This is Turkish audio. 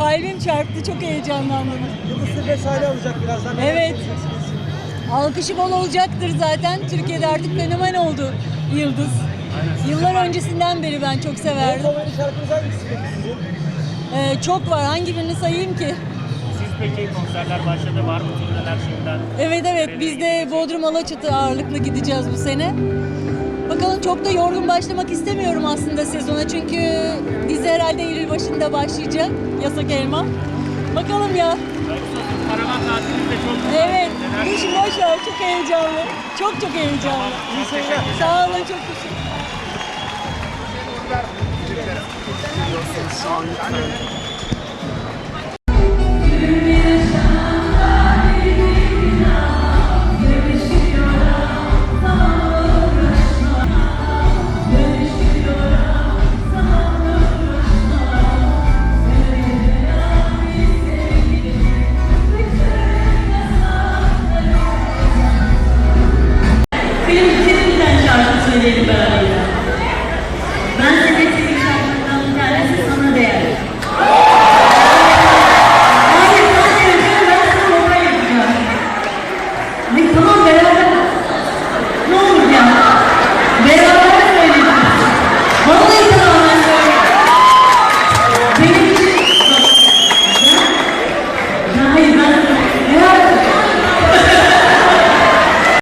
kalbim çarptı. Çok heyecanlandım. Yıldız Tilbe sahne alacak birazdan. Neler Evet. söyleyeceksiniz? Alkışı bol olacaktır zaten. Türkiye'de artık fenomen oldu Yıldız. Yıllar öncesinden beri ben çok En severdim. favori şarkınız hangisi peki sizin? Ee, çok var. Hangi birini sayayım ki? Siz peki konserler başladı var mı turneler şimdiden? Evet evet biz de Bodrum Alaçatı ağırlıklı gideceğiz bu sene. Çok da yorgun başlamak istemiyorum aslında sezona çünkü dizi herhalde Eylül başında başlayacak. Yasak Elma. Bakalım ya. Karavan tatiliniz de çok. Evet. Hiç boş ver. Çok heyecanlı. Çok çok heyecanlı. Sağ olun çok teşekkür Film